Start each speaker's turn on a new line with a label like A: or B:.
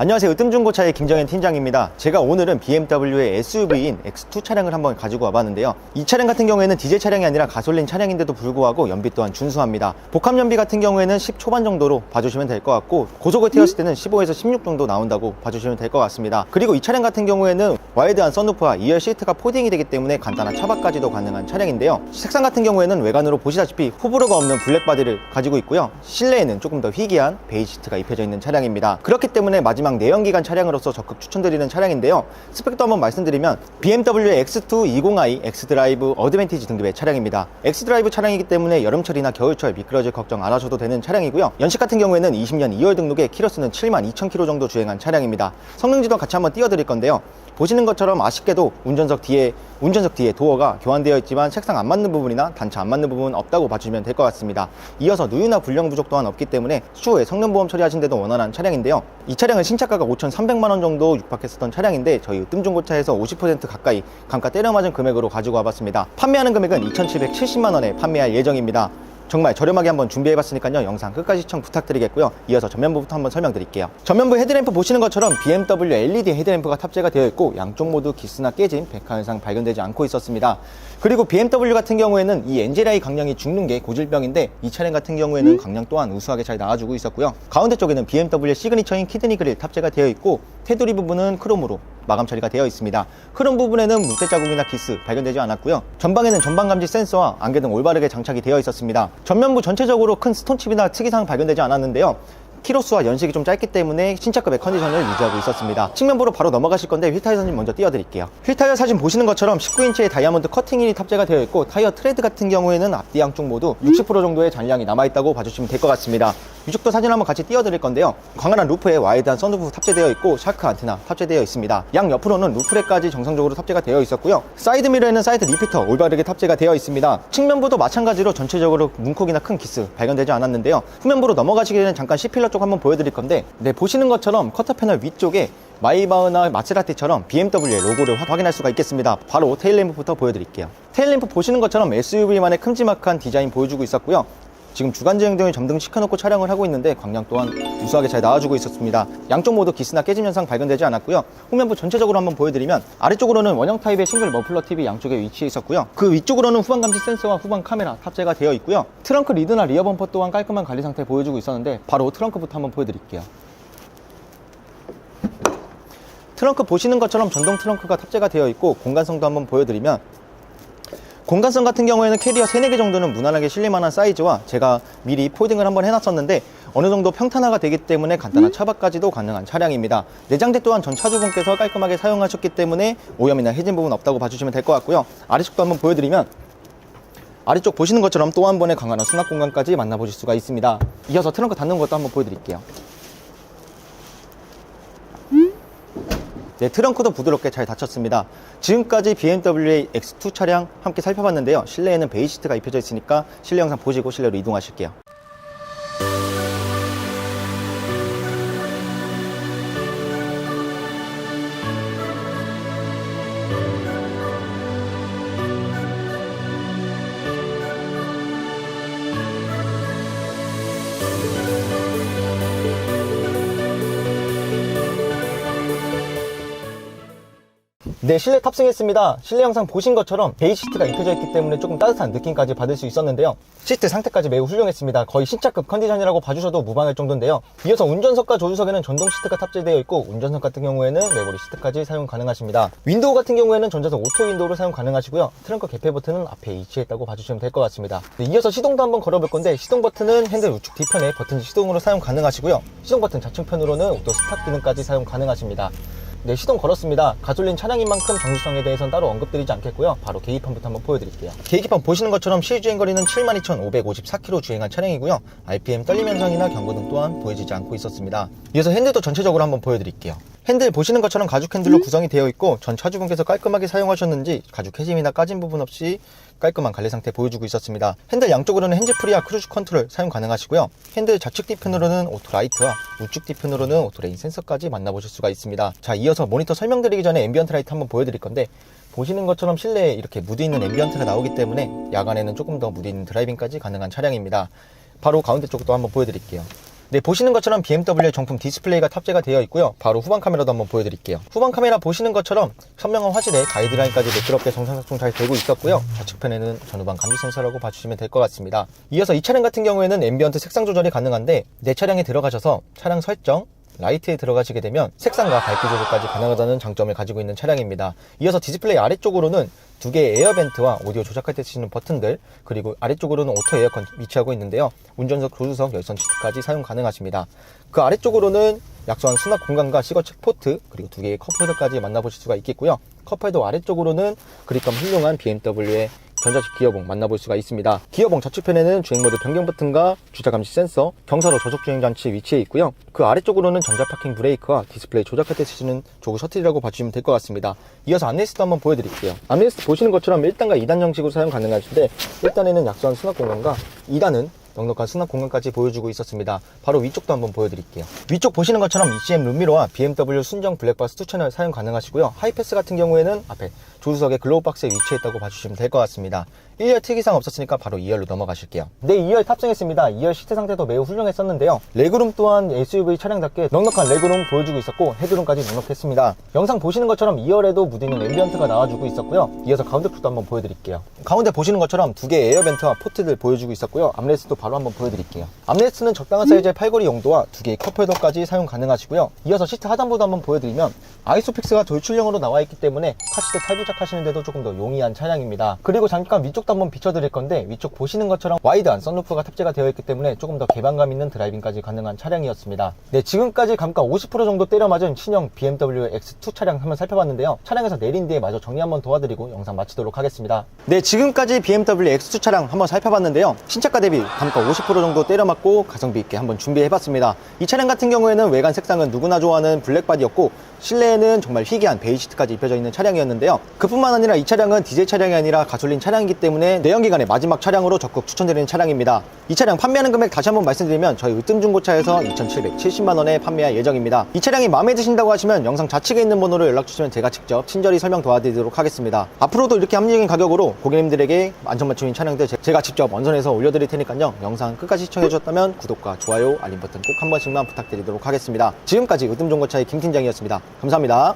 A: 안녕하세요. 으뜸중고차의 김정현 팀장입니다. 제가 오늘은 BMW의 SUV인 X2 차량을 한번 가지고 와봤는데요. 이 차량 같은 경우에는 디젤 차량이 아니라 가솔린 차량인데도 불구하고 연비 또한 준수합니다. 복합 연비 같은 경우에는 10 초반 정도로 봐주시면 될 것 같고 고속을 태웠을 때는 15에서 16 정도 나온다고 봐주시면 될 것 같습니다. 그리고 이 차량 같은 경우에는 와이드한 썬루프와 2열 시트가 포딩이 되기 때문에 간단한 차박까지도 가능한 차량인데요. 색상 같은 경우에는 외관으로 보시다시피 호불호가 없는 블랙 바디를 가지고 있고요. 실내에는 조금 더 희귀한 베이지 시트가 입혀져 있는 차량입니다. 그렇기 때문에 마지막 내연기관 차량으로서 적극 추천드리는 차량인데요. 스펙도 한번 말씀드리면 BMW X2 20i X드라이브 어드밴티지 등급의 차량입니다. X드라이브 차량이기 때문에 여름철이나 겨울철 미끄러질 걱정 안 하셔도 되는 차량이고요. 연식 같은 경우에는 20년 2월 등록에 키로수는 7만 2천 킬로 정도 주행한 차량입니다. 성능지도 같이 한번 띄워드릴 건데요. 보시는 것처럼 아쉽게도 운전석 뒤에 운전석 뒤에 도어가 교환되어 있지만 색상 안 맞는 부분이나 단차 안 맞는 부분 없다고 봐주시면 될 것 같습니다. 이어서 누유나 불량 부족 또한 없기 때문에 추후에 성능보험 처리하신 데도 원활한 차량인데요. 이 차량은 신 차가가 5,300만 원 정도 육박했었던 차량인데 저희 으뜸중고차에서 50% 가까이 감가 때려 맞은 금액으로 가지고 와봤습니다. 판매하는 금액은 2,770만 원에 판매할 예정입니다. 정말 저렴하게 한번 준비해봤으니까요. 영상 끝까지 시청 부탁드리겠고요. 이어서 전면부부터 한번 설명드릴게요. 전면부 헤드램프 보시는 것처럼 BMW LED 헤드램프가 탑재가 되어 있고 양쪽 모두 기스나 깨짐 백화 현상 발견되지 않고 있었습니다. 그리고 BMW 같은 경우에는 이 엔젤아이 강량이 죽는 게 고질병인데 이 차량 같은 경우에는 강량 또한 우수하게 잘 나와주고 있었고요. 가운데 쪽에는 BMW의 시그니처인 키드니 그릴 탑재가 되어 있고 테두리 부분은 크롬으로 마감 처리가 되어 있습니다. 크롬 부분에는 물때 자국이나 기스 발견되지 않았고요. 전방에는 전방 감지 센서와 안개 등 올바르게 장착이 되어 있었습니다. 전면부 전체적으로 큰 스톤칩이나 특이사항 발견되지 않았는데요. 키로수와 연식이 좀 짧기 때문에 신차급의 컨디션을 유지하고 있었습니다. 측면부로 바로 넘어가실 건데 휠 타이어 사진 먼저 띄워드릴게요. 휠 타이어 사진 보시는 것처럼 19인치의 다이아몬드 커팅힐이 탑재가 되어 있고 타이어 트레드 같은 경우에는 앞뒤 양쪽 모두 60% 정도의 잔량이 남아있다고 봐주시면 될 것 같습니다. 이쪽도 사진 한번 같이 띄워드릴 건데요. 광활한 루프에 와이드한 썬루프 탑재되어 있고 샤크 안테나 탑재되어 있습니다. 양 옆으로는 루프렉까지 정상적으로 탑재가 되어 있었고요. 사이드 미러에는 사이드 리피터 올바르게 탑재가 되어 있습니다. 측면부도 마찬가지로 전체적으로 문콕이나 큰 기스 발견되지 않았는데요. 후면부로 넘어가시기 전에 잠깐 C필러 쪽 한번 보여드릴 건데 네 보시는 것처럼 커터 패널 위쪽에 마이바흐나 마세라티처럼 BMW의 로고를 확- 확인할 수가 있겠습니다. 바로 테일램프부터 보여드릴게요. 테일램프 보시는 것처럼 SUV만의 큼지막한 디자인 보여주고 있었고요. 지금 주간주행 등을 점등 시켜놓고 촬영을 하고 있는데 광량 또한 우수하게 잘 나와주고 있었습니다. 양쪽 모두 기스나 깨짐 현상 발견되지 않았고요. 후면부 전체적으로 한번 보여드리면 아래쪽으로는 원형 타입의 싱글 머플러 TV 양쪽에 위치해 있었고요. 그 위쪽으로는 후방 감지 센서와 후방 카메라 탑재가 되어 있고요. 트렁크 리드나 리어 범퍼 또한 깔끔한 관리 상태 보여주고 있었는데 바로 트렁크부터 한번 보여드릴게요. 트렁크 보시는 것처럼 전동 트렁크가 탑재가 되어 있고 공간성도 한번 보여드리면 공간성 같은 경우에는 캐리어 3, 4개 정도는 무난하게 실릴 만한 사이즈와 제가 미리 폴딩을 한번 해놨었는데 어느 정도 평탄화가 되기 때문에 간단한 차박까지도 가능한 차량입니다. 내장재 또한 전 차주분께서 깔끔하게 사용하셨기 때문에 오염이나 해진 부분 없다고 봐주시면 될 것 같고요. 아래쪽도 한번 보여드리면 아래쪽 보시는 것처럼 또 한 번의 강한한 수납 공간까지 만나보실 수가 있습니다. 이어서 트렁크 닫는 것도 한번 보여드릴게요. 네, 트렁크도 부드럽게 잘 닫혔습니다. 지금까지 BMW의 X2 차량 함께 살펴봤는데요. 실내에는 베이지 시트가 입혀져 있으니까 실내 영상 보시고 실내로 이동하실게요. 네, 실내 탑승했습니다. 실내 영상 보신 것처럼 베이지 시트가 입혀져 있기 때문에 조금 따뜻한 느낌까지 받을 수 있었는데요. 시트 상태까지 매우 훌륭했습니다. 거의 신차급 컨디션이라고 봐주셔도 무방할 정도인데요. 이어서 운전석과 조수석에는 전동 시트가 탑재되어 있고 운전석 같은 경우에는 메모리 시트까지 사용 가능하십니다. 윈도우 같은 경우에는 전자석 오토 윈도우로 사용 가능하시고요. 트렁크 개폐 버튼은 앞에 위치했다고 봐주시면 될 것 같습니다. 네, 이어서 시동도 한번 걸어볼 건데 시동 버튼은 핸들 우측 뒤편에 버튼 시동으로 사용 가능하시고요. 시동 버튼 좌측편으로는 오토 스탑 기능까지 사용 가능하십니다. 네, 시동 걸었습니다. 가솔린 차량인 만큼 정지성에 대해서는 따로 언급드리지 않겠고요. 바로 계기판부터 한번 보여드릴게요. 계기판 보시는 것처럼 실주행 거리는 72,554km 주행한 차량이고요. RPM 떨림 현상이나 경고등 또한 보여지지 않고 있었습니다. 이어서 핸들도 전체적으로 한번 보여드릴게요. 핸들 보시는 것처럼 가죽 핸들로 구성이 되어 있고 전 차주분께서 깔끔하게 사용하셨는지 가죽 해짐이나 까진 부분 없이 깔끔한 관리 상태 보여주고 있었습니다. 핸들 양쪽으로는 핸즈프리와 크루즈 컨트롤 사용 가능하시고요. 핸들 좌측 뒤편으로는 오토 라이트와 우측 뒤편으로는 오토 레인 센서까지 만나보실 수가 있습니다. 자, 이어서 모니터 설명드리기 전에 앰비언트 라이트 한번 보여드릴 건데 보시는 것처럼 실내에 이렇게 무드 있는 앰비언트가 나오기 때문에 야간에는 조금 더 무드 있는 드라이빙까지 가능한 차량입니다. 바로 가운데 쪽도 한번 보여드릴게요. 네, 보시는 것처럼 BMW의 정품 디스플레이가 탑재가 되어 있고요. 바로 후방 카메라도 한번 보여드릴게요. 후방 카메라 보시는 것처럼 선명한 화질에 가이드라인까지 매끄럽게 정상 작동 잘 되고 있었고요. 좌측편에는 전후방 감지 센서라고 봐주시면 될 것 같습니다. 이어서 이 차량 같은 경우에는 앰비언트 색상 조절이 가능한데 내 차량에 들어가셔서 차량 설정, 라이트에 들어가시게 되면 색상과 밝기 조절까지 가능하다는 장점을 가지고 있는 차량입니다. 이어서 디스플레이 아래쪽으로는 두 개의 에어벤트와 오디오 조작할 때 쓰시는 버튼들 그리고 아래쪽으로는 오토 에어컨 위치하고 있는데요. 운전석, 조수석, 열선 시트까지 사용 가능하십니다. 그 아래쪽으로는 약소한 수납 공간과 시거책 포트 그리고 두 개의 컵홀더까지 만나보실 수가 있겠고요. 컵홀더 아래쪽으로는 그립감 훌륭한 BMW의 전자식 기어봉 만나볼 수가 있습니다. 기어봉 좌측편에는 주행모드 변경 버튼과 주차 감시 센서, 경사로 저속 주행 장치 위치해 있고요. 그 아래쪽으로는 전자 파킹 브레이크와 디스플레이 조작할 때 쓰시는 조그 셔틀이라고 봐주시면 될 것 같습니다. 이어서 안내리스트 한번 보여드릴게요. 안내리스트 보시는 것처럼 1단과 2단 형식으로 사용 가능하신데 1단에는 약소한 수납 공간과 2단은 넉넉한 수납 공간까지 보여주고 있었습니다. 바로 위쪽도 한번 보여드릴게요. 위쪽 보시는 것처럼 ECM 룸미러와 BMW 순정 블랙박스 2채널 사용 가능하시고요. 하이패스 같은 경우에는 앞에 조수석의 글로우 박스에 위치했다고 봐주시면 될 것 같습니다. 1열 특이사항 없었으니까 바로 2열로 넘어가실게요. 네, 2열 탑승했습니다. 2열 시트 상태도 매우 훌륭했었는데요. 레그룸 또한 SUV 차량답게 넉넉한 레그룸 보여주고 있었고 헤드룸까지 넉넉했습니다. 영상 보시는 것처럼 2열에도 무디는 앰비언트가 나와주고 있었고요. 이어서 가운데 푸도 한번 보여드릴게요. 가운데 보시는 것처럼 두 개의 에어벤트와 포트들 보여주고 있었고요. 암레스트도 바로 한번 보여드릴게요. 암레스트는 적당한 사이즈의 팔걸이 용도와 두 개의 컵홀더까지 사용 가능하시고요. 이어서 시트 하단부도 한번 보여드리면 아이소픽스가 돌출형으로 나와 있기 때문에 카시트 탈부 착하시는데도 조금 더 용이한 차량입니다. 그리고 잠깐 위쪽도 한번 비춰드릴 건데 위쪽 보시는 것처럼 와이드한 썬루프가 탑재가 되어 있기 때문에 조금 더 개방감 있는 드라이빙까지 가능한 차량이었습니다. 네, 지금까지 감가 50% 정도 때려맞은 신형 BMW X2 차량 한번 살펴봤는데요. 차량에서 내린 뒤에 마저 정리 한번 도와드리고 영상 마치도록 하겠습니다. 네, 지금까지 BMW X2 차량 한번 살펴봤는데요. 신차가 대비 감가 50% 정도 때려맞고 가성비 있게 한번 준비해봤습니다. 이 차량 같은 경우에는 외관 색상은 누구나 좋아하는 블랙바디였고 실내에는 정말 희귀한 베이지 시트까지 입혀져 있는 차량이었는데요. 그뿐만 아니라 이 차량은 디젤 차량이 아니라 가솔린 차량이기 때문에 내연기관의 마지막 차량으로 적극 추천드리는 차량입니다. 이 차량 판매하는 금액 다시 한번 말씀드리면 저희 으뜸중고차에서 2,770만원에 판매할 예정입니다. 이 차량이 마음에 드신다고 하시면 영상 좌측에 있는 번호로 연락 주시면 제가 직접 친절히 설명 도와드리도록 하겠습니다. 앞으로도 이렇게 합리적인 가격으로 고객님들에게 안전맞춤인 차량들 제- 제가 직접 원선해서 올려드릴 테니까요. 영상 끝까지 시청해주셨다면 구독과 좋아요, 알림 버튼 꼭 한 번씩만 부탁드리도록 하겠습니다. 지금까지 으뜸중고차의 김 팀장이었습니다. 감사합니다.